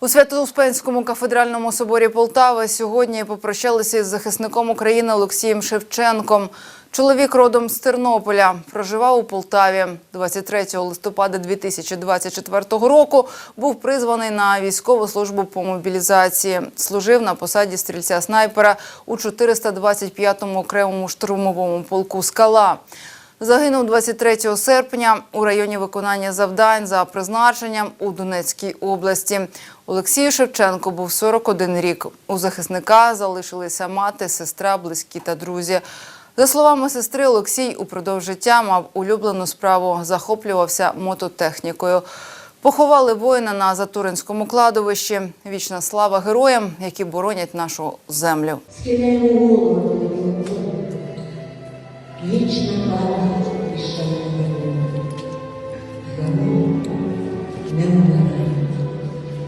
У Свято-Успенському кафедральному соборі Полтави сьогодні попрощалися із захисником України Олексієм Шевченком. Чоловік родом з Тернополя проживав у Полтаві. 23 листопада 2024 року був призваний на військову службу по мобілізації. Служив на посаді стрільця-снайпера у 425-му окремому штурмовому полку «Скала». Загинув 23 серпня у районі виконання завдань за призначенням у Донецькій області. Олексію Шевченко був 41 рік. У захисника залишилися мати, сестра, близькі та друзі. За словами сестри, Олексій упродовж життя мав улюблену справу, захоплювався мототехнікою. Поховали воїна на Затуринському кладовищі. Вічна слава героям, які боронять нашу землю вічна пам'ять і шанування. Храни, не вмирай.